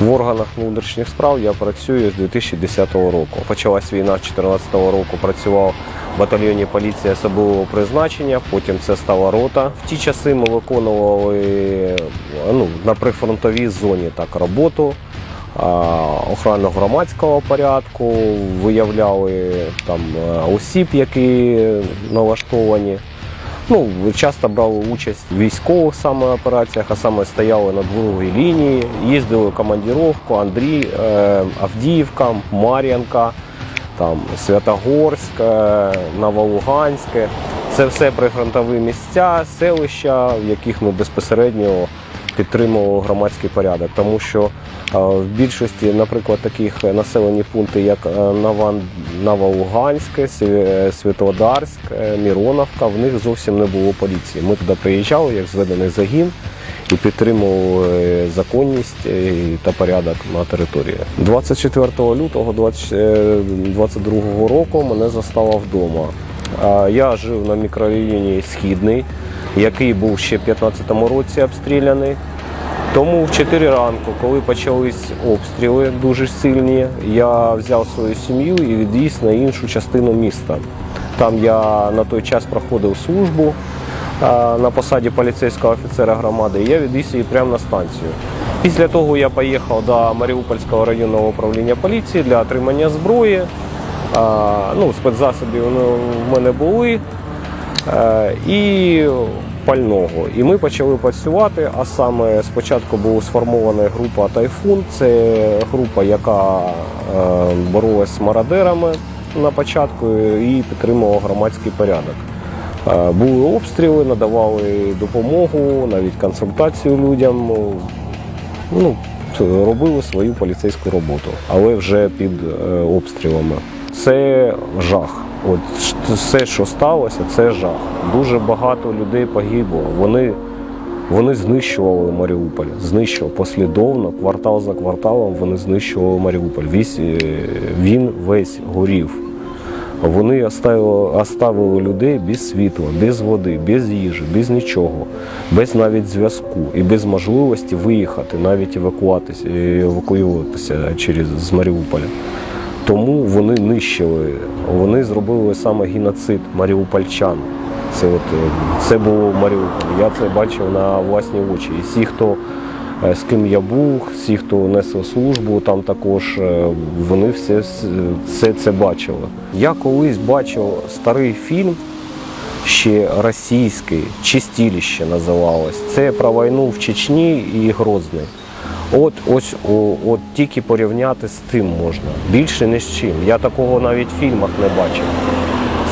В органах внутрішніх справ я працюю з 2010 року. Почалась війна з 2014 року. Працював в батальйоні поліції особливого призначення. Потім це стала рота. В ті часи ми виконували ну, на прифронтовій зоні так роботу. а, Охрану громадського порядку, виявляли там е, осіб, які налаштовані. Ну, часто брали участь в військових саме операціях, а саме стояли на другій лінії, їздили в командировку, Андрій, е, Авдіївка, Мар'янка, там, Святогорськ, е, Новолуганське. Це все прифронтові місця, селища, в яких ми безпосередньо підтримували громадський порядок. Тому що е, в більшості, наприклад, таких населені пункти, як е, Новолуганське, Сві- Світлодарськ, е, Міроновка, в них зовсім не було поліції. Ми туди приїжджали як зведений загін і підтримували законність та порядок на території. 24 лютого 2022 року мене застало вдома. Я жив на мікрорайоні Східний, який був ще в 2015 році обстріляний. Тому в 4 ранку, коли почались обстріли дуже сильні, я взяв свою сім'ю і відвіз на іншу частину міста. Там я на той час проходив службу на посаді поліцейського офіцера громади, і я відвіз її прямо на станцію. Після того я поїхав до Маріупольського районного управління поліції для отримання зброї. Ну, спецзасобів ну, в мене були і пального. І ми почали працювати. А саме спочатку була сформована група Тайфун. Це група, яка е, боролась з мародерами на початку і підтримувала громадський порядок. Е, Були обстріли, надавали допомогу, навіть консультацію людям. Ну, робили свою поліцейську роботу, але вже під е, обстрілами. Це жах. От все, що сталося, це жах. Дуже багато людей погибло. Вони, вони знищували Маріуполь, знищували послідовно, квартал за кварталом вони знищували Маріуполь. Весь, е, він весь горів. Вони оставили, оставили людей без світла, без води, без їжі, без нічого, без навіть зв'язку і без можливості виїхати, навіть евакуатися, евакуюватися через з Маріуполя. Тому вони нищили, вони зробили саме геноцид маріупольчан. Це, от, е, це було в Маріуполі. Я це бачив на власні очі. І всі, хто е, з ким я був, всі, хто несла службу, там також е, вони все, все це бачили. Я колись бачив старий фільм, ще російський, чистіліще називалось. Це про війну в Чечні і Грозний. От ось о, от тільки порівняти з тим можна. Більше ні з чим. Я такого навіть в фільмах не бачив.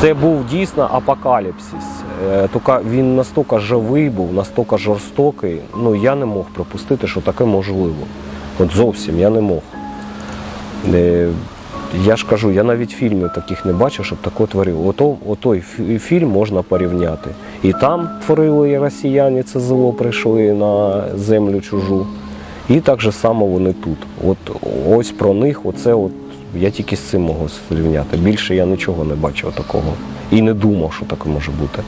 Це був дійсно апокаліпсис. Е, Тільки він настільки живий був, настільки жорстокий. Ну я не мог припустити, що таке можливо. От зовсім я не мог. Е, Я ж кажу, я навіть фільмів таких не бачив, щоб таке творив. Ото, отой фільм можна порівняти. І там творили росіяни, це зло прийшли на землю чужу. І так же само вони тут. От ось про них, оце от я тільки з цим можу зрівняти. Більше я нічого не бачив такого. І не думав, що таке може бути.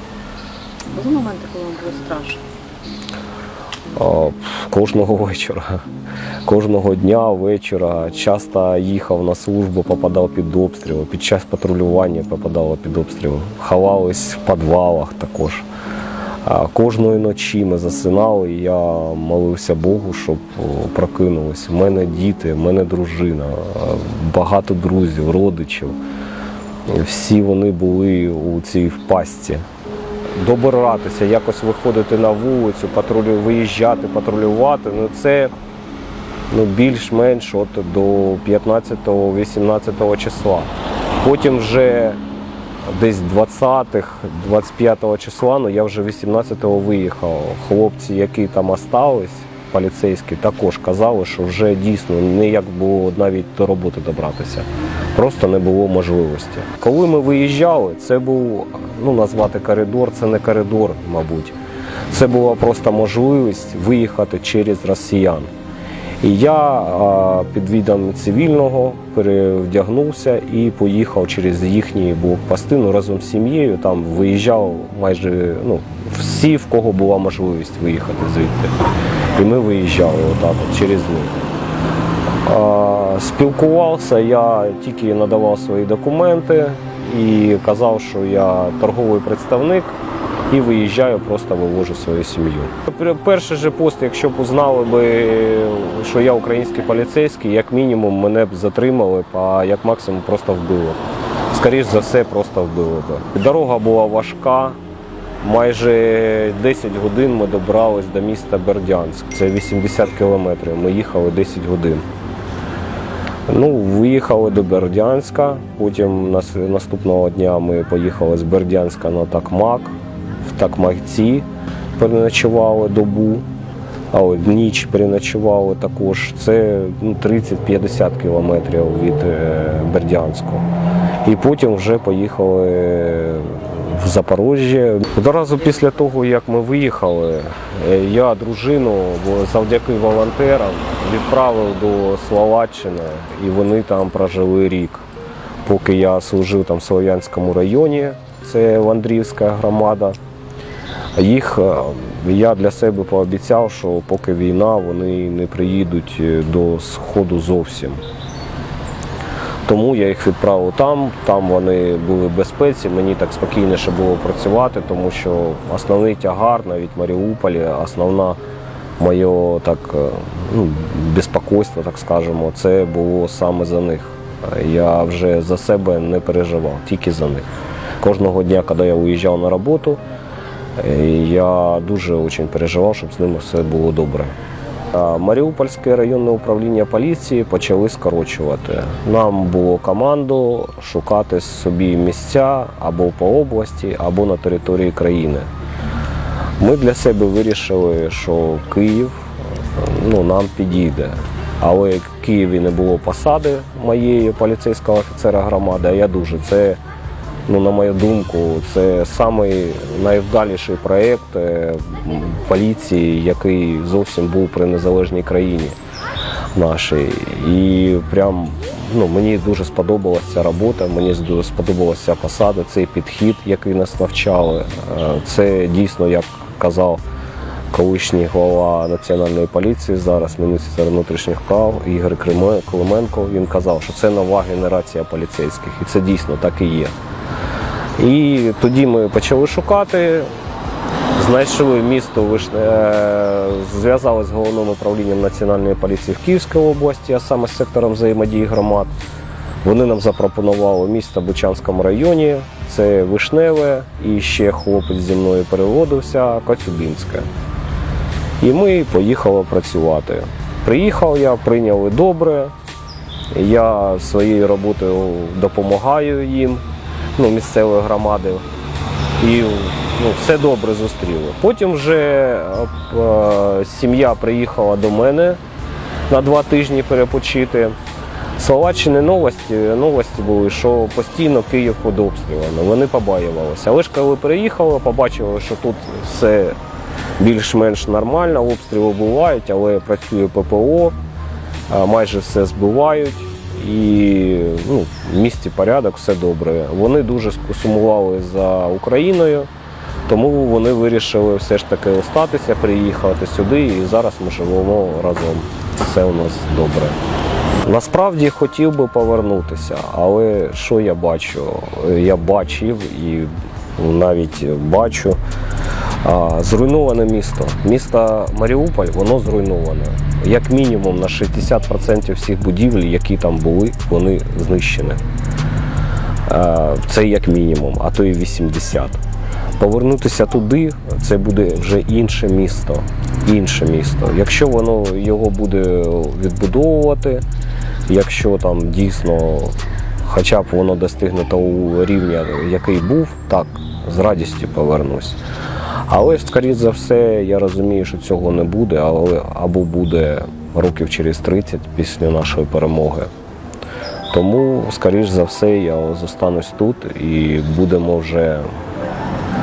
Були моменти, коли вам було страшно? А, Кожного вечора. Кожного дня вечора часто їхав на службу, попадав під обстріли. Під час патрулювання попадало під обстріли. Ховались в підвалах також. Кожної ночі ми засинали, і я молився Богу, щоб о, прокинулись. У мене діти, в мене дружина, багато друзів, родичів. Всі вони були у цій впастці. Добиратися, якось виходити на вулицю, патрулю, виїжджати, патрулювати. Ну це ну, більш-менш от до 15-18 числа. Потім вже десь 20-х, 25 числа, ну я вже 18-го виїхав. Хлопці, які там остались, поліцейські, також казали, що вже дійсно ніяк було навіть до роботи добратися. Просто не було можливості. Коли ми виїжджали, це був ну назвати коридор, це не коридор, мабуть. Це була просто можливість виїхати через росіян. І я а, під відом цивільного перевдягнувся і поїхав через їхні блокпости ну, разом з сім'єю. Там виїжджав майже ну, всі, в кого була можливість виїхати звідти. І ми виїжджали отак от через них. Е, Спілкувався, я тільки надавав свої документи і казав, що я торговий представник і виїжджаю, просто вивожу свою сім'ю. Пер- Перший же пост, якщо б узнали би, що я український поліцейський, як мінімум мене б затримали, а як максимум просто вбили. б. Скоріш за все, просто вбили б. Дорога була важка. Майже 10 годин ми добрались до міста Бердянськ. Це 80 кілометрів. Ми їхали 10 годин. Ну, виїхали до Бердянська. Потім наступного дня ми поїхали з Бердянська на Такмак. В Такмакці переночували добу, а от ніч переночували також. Це ну, 30-50 кілометрів від е, Бердянську. І потім вже поїхали в Запоріжжя. Одразу після того, як ми виїхали, е, я дружину завдяки волонтерам відправив до Словаччини, і вони там прожили рік. Поки я служив там в Слов'янському районі, це Ландрівська громада. Їх е, я для себе пообіцяв, що поки війна, вони не приїдуть е, до сходу зовсім. Тому я їх відправив там, там вони були в безпеці, мені так спокійніше було працювати, тому що основний тягар, навіть Маріуполі, основна моє так, е, ну, безпокойство, так скажемо, це було саме за них. Я вже за себе не переживав, тільки за них. Кожного дня, коли я виїжджав на роботу, я дуже очень переживав, щоб з ними все було добре. Маріупольське районне управління поліції почали скорочувати. Нам було команду шукати собі місця або по області, або на території країни. Ми для себе вирішили, що Київ ну, нам підійде. Але в Києві не було посади моєї поліцейського офіцера громади, а я дуже. Це, ну, на мою думку, це самий найвдаліший проєкт е, поліції, який зовсім був при незалежній країні нашій. І прям ну, мені дуже сподобалася робота, мені дуже сподобалася посада, цей підхід, який нас навчали. Е, Це дійсно, як казав колишній голова національної поліції, зараз міністр внутрішніх справ Ігор Клименко. Він казав, що це нова генерація поліцейських, і це дійсно так і є. І тоді ми почали шукати. Знайшли місто, е, зв'язалися з головним управлінням національної поліції в Київській області, а саме з сектором взаємодії громад. Вони нам запропонували місто в Бучанському районі, це Вишневе, і ще хлопець зі мною переводився, Коцюбінське. І ми поїхали працювати. Приїхав я, прийняли добре. Я своєю роботою допомагаю їм, ну, місцевої громади. І ну, все добре зустріли. Потім вже е, е, сім'я приїхала до мене на два тижні перепочити. Словаччини новості, новості були, що постійно Київ під обстрілами. Вони побаювалися. Але ж коли приїхали, побачили, що тут все більш-менш нормально, обстріли бувають, але працює ППО, майже все збивають. І ну, в місті порядок, все добре. Вони дуже сумували за Україною, тому вони вирішили все ж таки остатися, приїхати сюди, і зараз ми живемо разом. Все у нас добре. Насправді хотів би повернутися, але що я бачу? Я бачив і навіть бачу зруйноване місто. Місто Маріуполь, воно зруйноване. Як мінімум на 60% всіх будівель, які там були, вони знищені. Е, Це як мінімум, а то і 80. Повернутися туди це буде вже інше місто. Інше місто. Якщо воно його буде відбудовувати, якщо там дійсно хоча б воно достигне того рівня, який був, так, з радістю повернусь. Але скоріш за все, я розумію, що цього не буде, але або буде років через 30 після нашої перемоги. Тому, скоріш за все, я зостанусь тут і будемо вже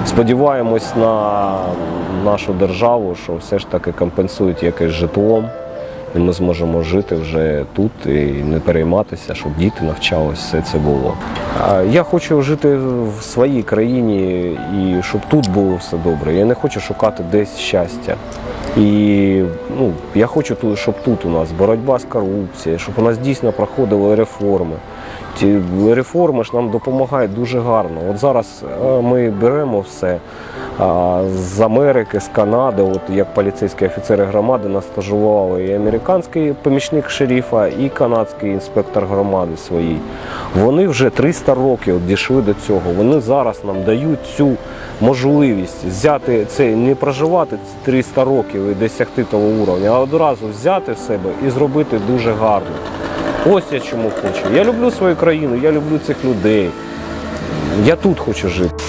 сподіваємось на нашу державу, що все ж таки компенсують якесь житлом, і ми зможемо жити вже тут і не перейматися, щоб діти навчались, все це було. Я хочу жити в своїй країні і щоб тут було все добре. Я не хочу шукати десь щастя. І ну, я хочу, щоб тут у нас боротьба з корупцією, щоб у нас дійсно проходили реформи. Ті реформи ж нам допомагають дуже гарно. От зараз е, ми беремо все з Америки, з Канади, от як поліцейські офіцери громади нас стажували і американський помічник шерифа, і канадський інспектор громади своїй. Вони вже 300 років дійшли до цього. Вони зараз нам дають цю можливість взяти це, не проживати 300 років і досягти того уровня, а одразу взяти в себе і зробити дуже гарно. Ось я чому хочу. Я люблю свою країну, я люблю цих людей. Я тут хочу жити.